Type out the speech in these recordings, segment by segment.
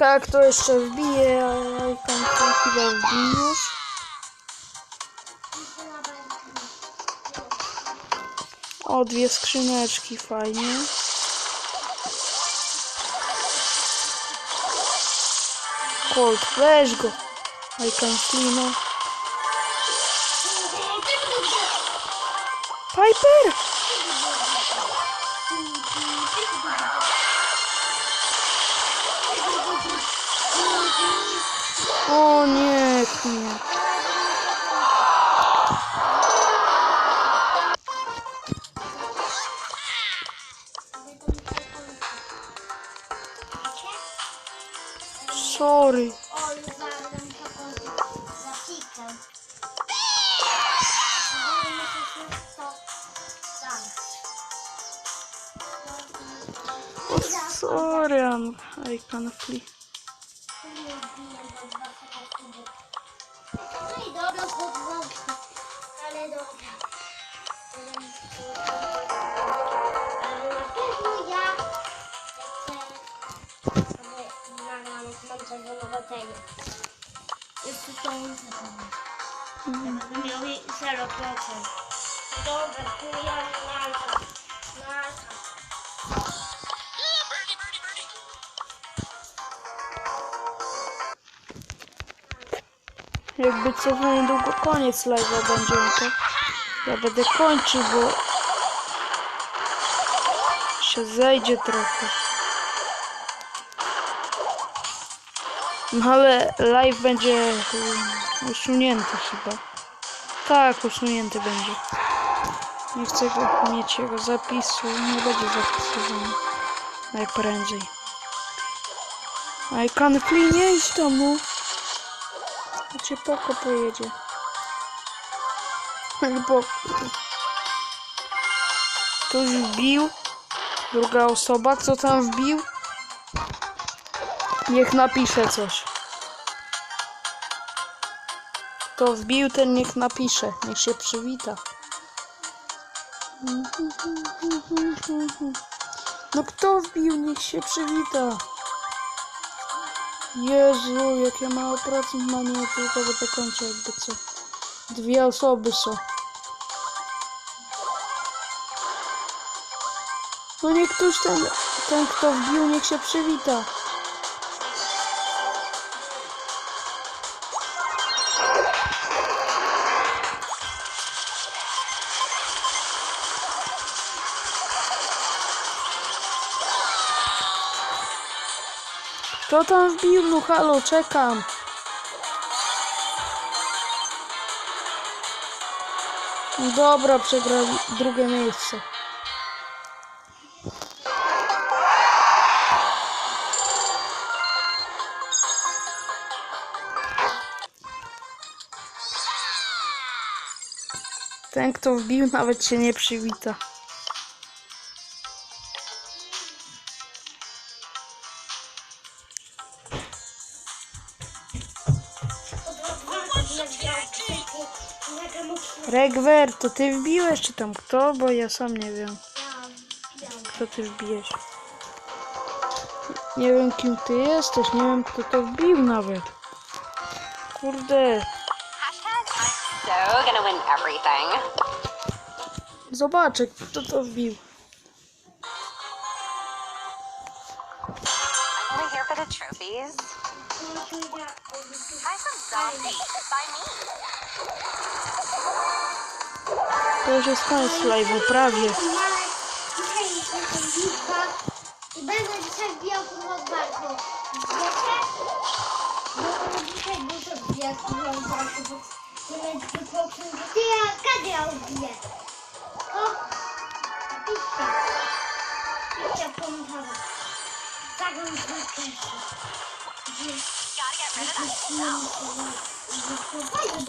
Tak, to jeszcze wbije, ale tam chyba wbijesz. O, dwie skrzyneczki, fajnie. Colt, weź go. Alcantina. Piper! O nie. Sorry. Sorry, I'm, I can flee. Jeszcze to nie zrobię. Dobra, to ja... Jakby co za niedługo koniec live'a będzie, no to ja będę kończył, bo się zejdzie trochę. No ale live będzie um, usunięty chyba. Tak, usunięty będzie. Nie chcę mieć jego zapisu, nie będzie zapisywany. Najprędzej. I can flee, nie idź Cię poko pojedzie. Albo ktoś wbił. Druga osoba, co tam wbił? Niech napisze coś. Kto wbił, ten niech napisze. Niech się przywita. No kto wbił, niech się przywita. Jezu, jakie mało procent mam, ja tylko będę kończył jakby co. Dwie osoby są. No niech ktoś ten, ten kto wbił, niech się przywita. Kto tam wbił? No halo, czekam. Dobra, przegrał drugie miejsce. Ten, kto wbił, nawet się nie przywita. Regwer, to ty wbiłeś, czy tam kto? Bo ja sam nie wiem, kto ty wbijesz. Nie wiem, kim ty jesteś, nie wiem, kto to wbił nawet. Kurde, zobaczę, kto to wbił. Trophies. Try some zombie by me. To już jest koniec live'u, prawie. I będę dzisiaj wbijał pod barką. Wiecie? Bo dzisiaj muszę wbijać pod bo nie będzie że ty ja każdy wbiję. O! Piszcie. Piszcie komentarzach. Zagram w pierwszy. Gotta get rid of that. No fajnie,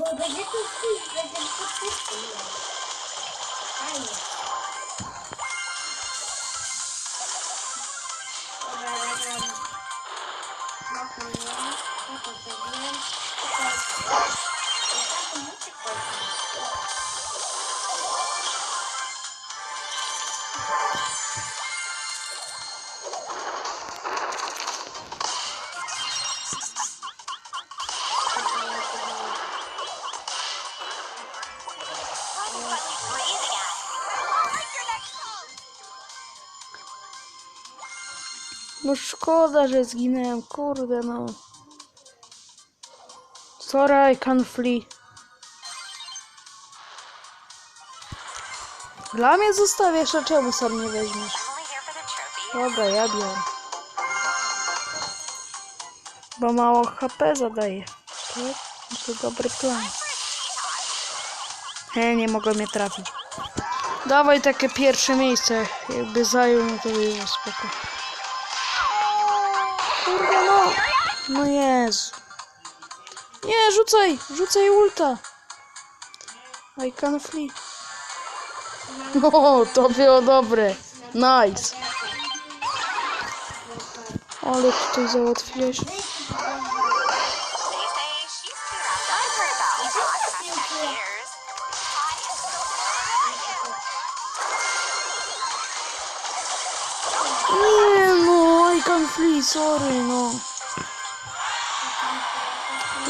No szkoda, że zginęłem, kurde no. Sorry, I can flee. Dla mnie zostawiasz, a czemu sam nie weźmiesz? Dobra, ja biorę. Bo mało HP zadaje. Tak? To dobry plan. He, nie mogę mnie trafić. Dawaj takie pierwsze miejsce. Jakby zajął, no to by było spoko. No Jezu. Nie, rzucaj! Rzucaj ulta. I can flee. O, to było dobre. Nice. Ale tutaj załatwiłeś. Nie no, I can flee, sorry no.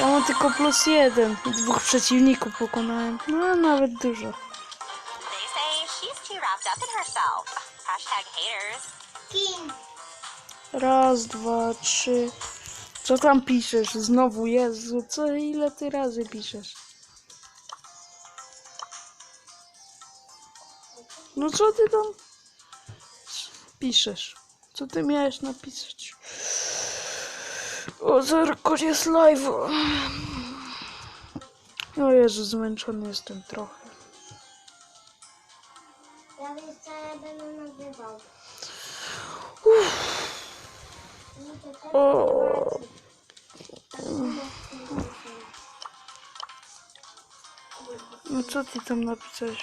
Ja mam tylko plus jeden. Dwóch przeciwników pokonałem. No, nawet dużo. Raz, dwa, trzy. Co tam piszesz? Znowu, Jezu, co, ile ty razy piszesz? No co ty tam piszesz? Co ty miałeś napisać? O, zaraz koniec live'u. O Jezu, zmęczony jestem trochę. Ja wiesz co ja będę nagrywał. Też O. No co ty tam napisałeś?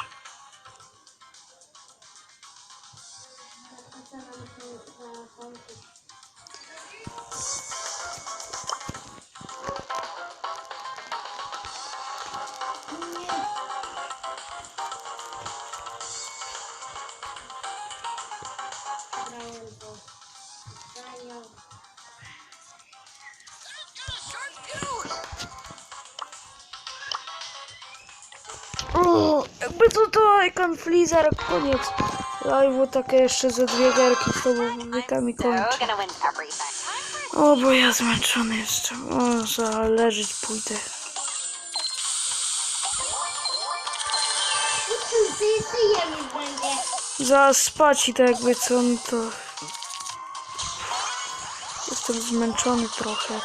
Flea, zaraz koniec. Live'u takie jeszcze ze dwie garki z So kończę. O, bo ja zmęczony jestem. O, zależeć pójdę. Ty żyjemy będzie. Zaraz spać i tak jakby co, no to... Jestem zmęczony trochę.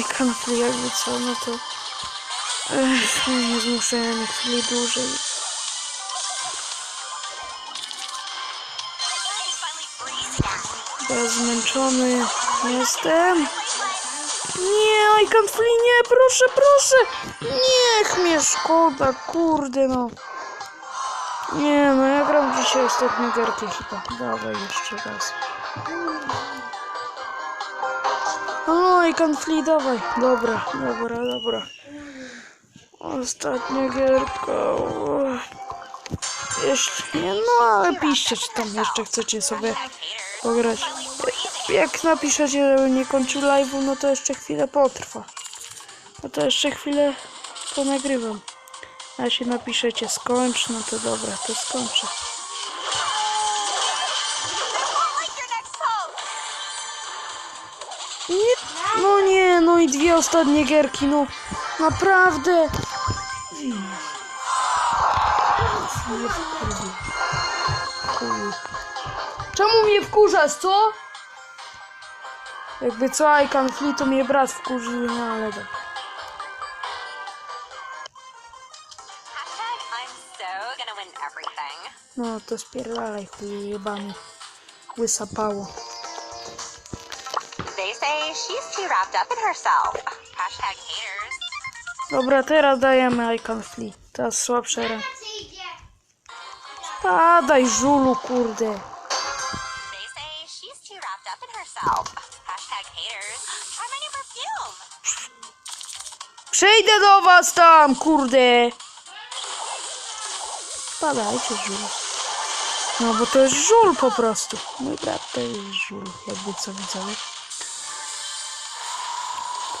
Icon Flea jakby co, no to... Ech, nie zmuszę mnie chwili dłużej. Finally breathe again. Bo ja zmęczony jestem. Nie, I can't flee, nie, proszę, proszę. Niech mnie szkoda, kurde no. Nie, no ja gram dzisiaj ostatnią gierkę chyba. Dawaj jeszcze raz. O, I can't flee, dawaj. Dobra, dobra, dobra. Ostatnia gierka. Jeszcze nie, no ale piszcie, czy tam jeszcze chcecie sobie pograć. Jak napiszecie, że nie kończył live'u, no to jeszcze chwilę potrwa. No to jeszcze chwilę ponagrywam. A jeśli napiszecie skończ, no to dobra, to skończę. Nie, no nie, no i dwie ostatnie gierki, no naprawdę. Nie. Czemu mnie wkurzasz, co? Jakby co, I can flee, to mnie brat wkurzył, no ale everything. No to spierdalaj chuj jebany. Łysa pało. They They say she's too wrapped up in herself. Hashtag haters. Dobra, teraz dajemy Icon Flea. Teraz słabsze ra. Przyjdzie. Padaj, żulu, kurde. Przyjdę do was tam, kurde. Padajcie, żulu. No bo to jest żul po prostu. Mój brat to jest żul, jakby co widzowie.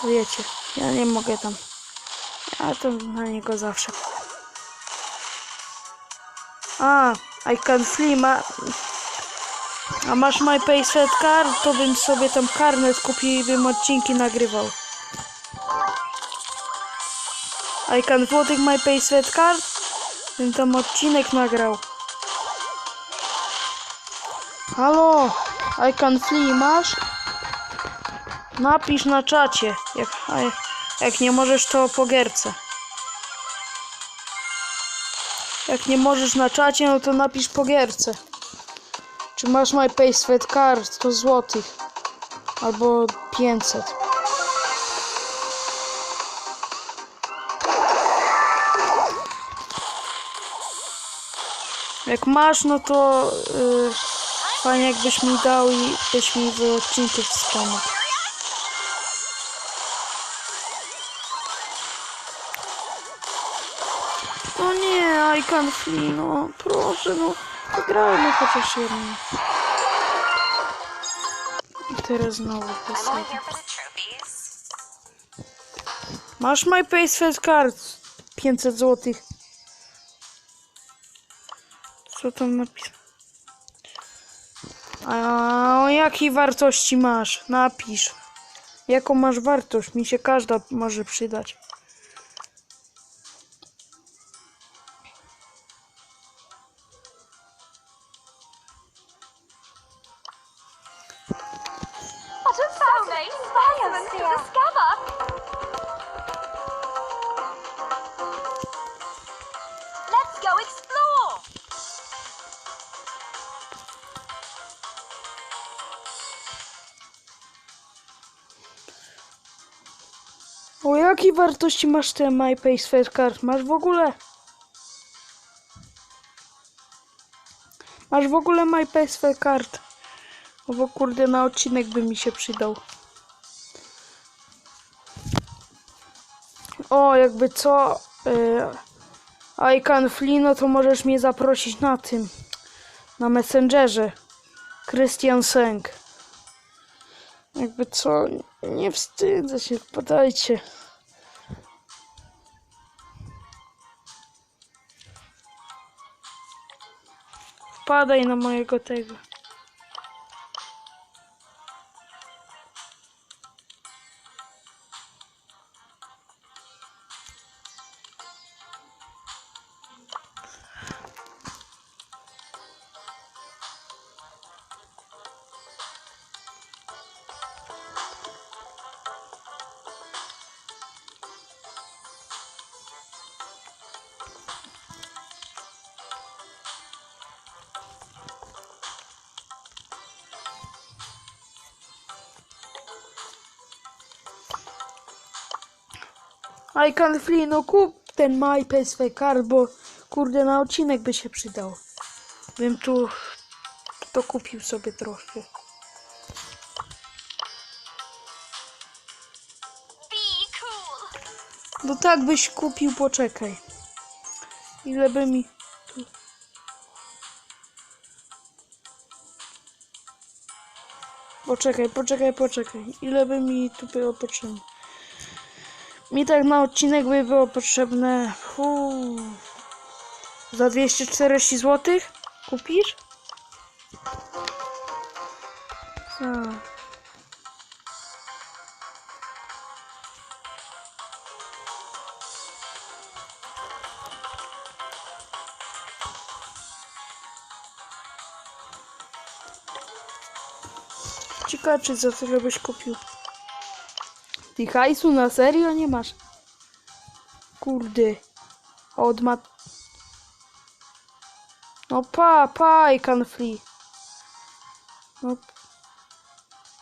To wiecie, ja nie mogę tam. Ja to na niego zawsze. A, I can flee ma... A masz my payset card? To bym sobie tam karnet kupił i bym odcinki nagrywał. I can voting my payset card? Bym tam odcinek nagrał. Halo, I can flee masz? Napisz na czacie. Jak, a jak, nie możesz, to po gierce. Jak nie możesz na czacie, no to napisz po gierce. Czy masz my payset card? 100 złotych. Albo 500. Jak masz, no to yy, fajnie jakbyś mi dał i byś mi w odcinku wspomniał. No nie, I can flee, no proszę, no wygrajmy chociaż jedną. I teraz znowu trophies. Masz my payset card 500 złotych. Co tam napis? A o jakiej wartości masz? Napisz. Jaką masz wartość? Mi się każda może przydać. What a fascinating environment to discover. Let's go explore. O jakiej wartości masz te my payset card? Masz w ogóle? Masz w ogóle my payset card? No bo kurde na odcinek by mi się przydał. O, jakby co? Yy, I can flee, no to możesz mnie zaprosić na tym. Na Messengerze. Christian Seng. Jakby co? Nie wstydzę się, podajcie. Wpadaj na mojego tego. I can flee, no kup ten My PSV card, bo kurde na odcinek by się przydał. Bym tu to kupił sobie troszkę. No tak byś kupił, poczekaj. Ile by mi... Tu... Poczekaj, poczekaj, poczekaj. Ile by mi tu było potrzebne? Mi tak na odcinek by było potrzebne... Uu, za 240 zł? Kupisz? Tak. Ciekawe, czy za tyle byś kupił. Ty hajsu na serio nie masz? Kurde. Od ma... No pa, pa, I can free. No.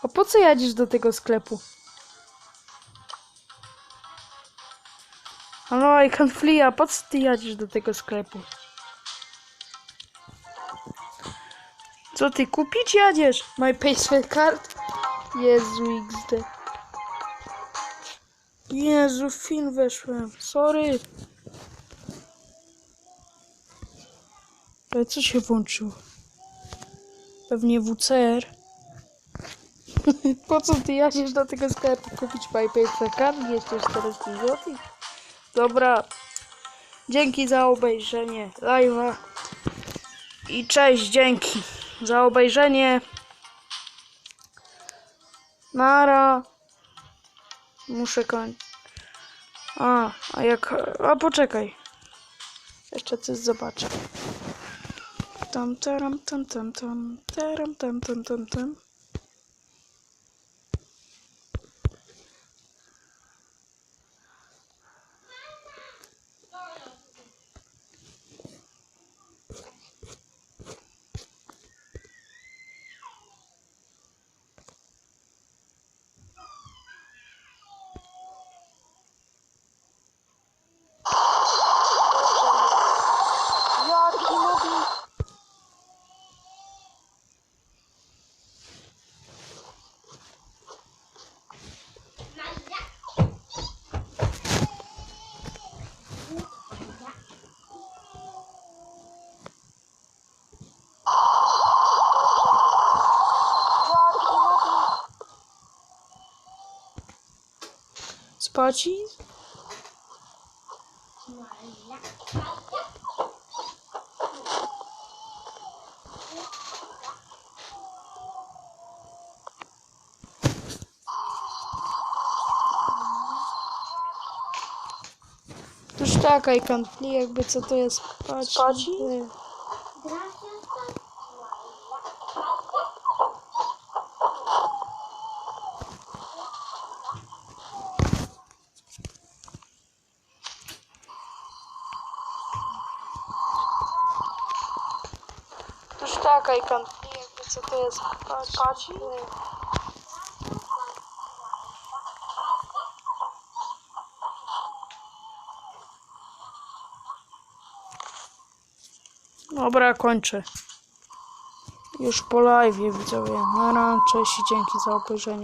A po co jadziesz do tego sklepu? Halo, I can flee, a po co ty jadziesz do tego sklepu? Co ty kupić jadziesz? My payslip card? Jezu XD. Jezu, film weszłem. Sorry. Ale co się włączyło? Pewnie WCR. po co ty jadziesz do tego sklepu kupić payslip card? Jeszcze 40 zł? Dobra. Dzięki za obejrzenie live'a. I cześć, dzięki za obejrzenie. Nara. Muszę kończyć. A, a jak... A poczekaj. Jeszcze coś zobaczę. Tam, taram, tam, tam, tam, taram, tam, tam, tam, tam. Spaci? Tuż taka i jakby co to jest? Spaci? Ty. Tuż taka i konflikt, jakby co to jest? Ty. Dobra, kończę. Już po live widzowie. Na cześć i dzięki za obejrzenie.